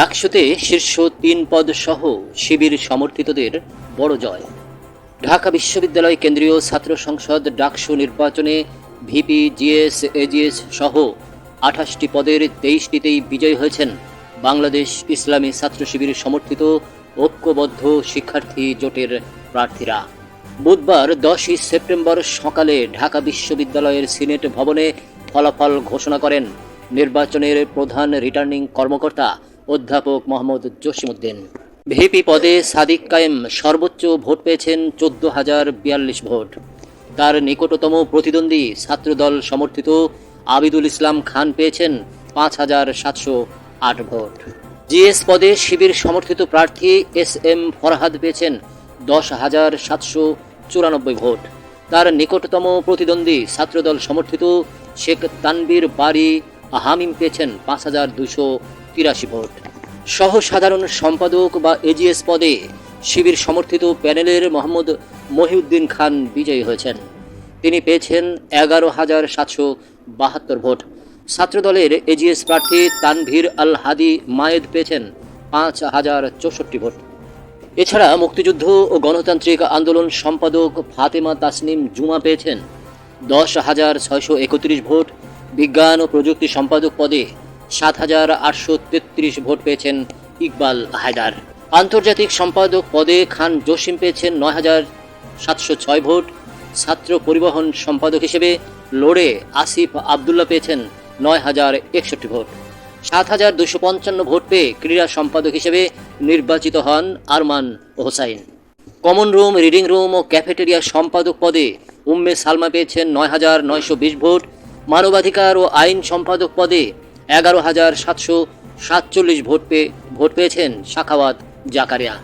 ডাকসুতে শীর্ষ তিন পদ সহ শিবির সমর্থিতদের বড় জয়। ঢাকা বিশ্ববিদ্যালয় কেন্দ্রীয় ছাত্র সংসদ ডাকসু নির্বাচনে ভিপি, জিএস, এজিএস সহ আঠাশটি পদের তেইশটিতেই বিজয়ী হয়েছেন বাংলাদেশ ইসলামী ছাত্র শিবির সমর্থিত ঐক্যবদ্ধ শিক্ষার্থী জোটের প্রার্থীরা। বুধবার দশই সেপ্টেম্বর সকালে ঢাকা বিশ্ববিদ্যালয়ের সিনেট ভবনে ফলাফল ঘোষণা করেন নির্বাচনের প্রধান রিটার্নিং কর্মকর্তা অধ্যাপক মোহাম্মদ জসিমউদ্দিন। ভিপি পদে সাদিক কায়েম সর্বোচ্চ ভোট পেয়েছেন চোদ্দ হাজার বিয়াল্লিশ ভোট। তার নিকটতম প্রতিদ্বন্দ্বী ছাত্রদল সমর্থিত আবিদুল ইসলাম খান পেয়েছেন পাঁচ হাজার সাতশো আট ভোট। জিএস পদে শিবির সমর্থিত প্রার্থী এস এম ফরহাদ পেয়েছেন দশ হাজার সাতশো চুরানব্বই ভোট। তার নিকটতম প্রতিদ্বন্দ্বী ছাত্রদল সমর্থিত শেখ তানবীর বাড়ি হামিম পেয়েছেন পাঁচ হাজার দুশো তিরাশি ভোট। সহ সাধারণ সম্পাদক বা এজিএস পদে শিবির সমর্থিত প্যানেলের মোহাম্মদ মহিউদ্দিন খান বিজয়ী হয়েছেন। তিনি পেয়েছেন এগারো হাজার সাতশো বাহাত্তর ভোট। ছাত্রদলের এজিএস প্রার্থী তানভীর আল হাদি মায়েদ পেয়েছেন পাঁচ হাজার চৌষট্টি ভোট। এছাড়া মুক্তিযুদ্ধ ও গণতান্ত্রিক আন্দোলন সম্পাদক ফাতেমা তাসনিম জুমা পেয়েছেন দশ হাজার ছয়শো একত্রিশ ভোট। বিজ্ঞান ও প্রযুক্তি সম্পাদক পদে সাত হাজার আটশো তেত্রিশ ভোট পেয়েছেন ইকবাল হায়দার। আন্তর্জাতিক সম্পাদক পদে খান জসিম পেয়েছেন নয় হাজার সাতশো ছয় ভোট। ছাত্র পরিবহন সম্পাদক হিসেবে লড়ে আসিফ আবদুল্লাহ পেয়েছেন নয় হাজার একষট্টি ভোট। সাত হাজার দুশো পঞ্চান্ন ভোট পেয়ে ক্রীড়া সম্পাদক হিসেবে নির্বাচিত হন Arman Hossain. Common room, reading room ও ক্যাফেটেরিয়া সম্পাদক পদে উম্মে সালমা পেয়েছেন নয় হাজার নয়শো বিশ ভোট। মানবাধিকার ও আইন সম্পাদক পদে এগারো হাজার সাতশো সাতচল্লিশ ভোট পেয়ে ভোট পেয়েছেন সাখাওয়াত জাকারিয়া।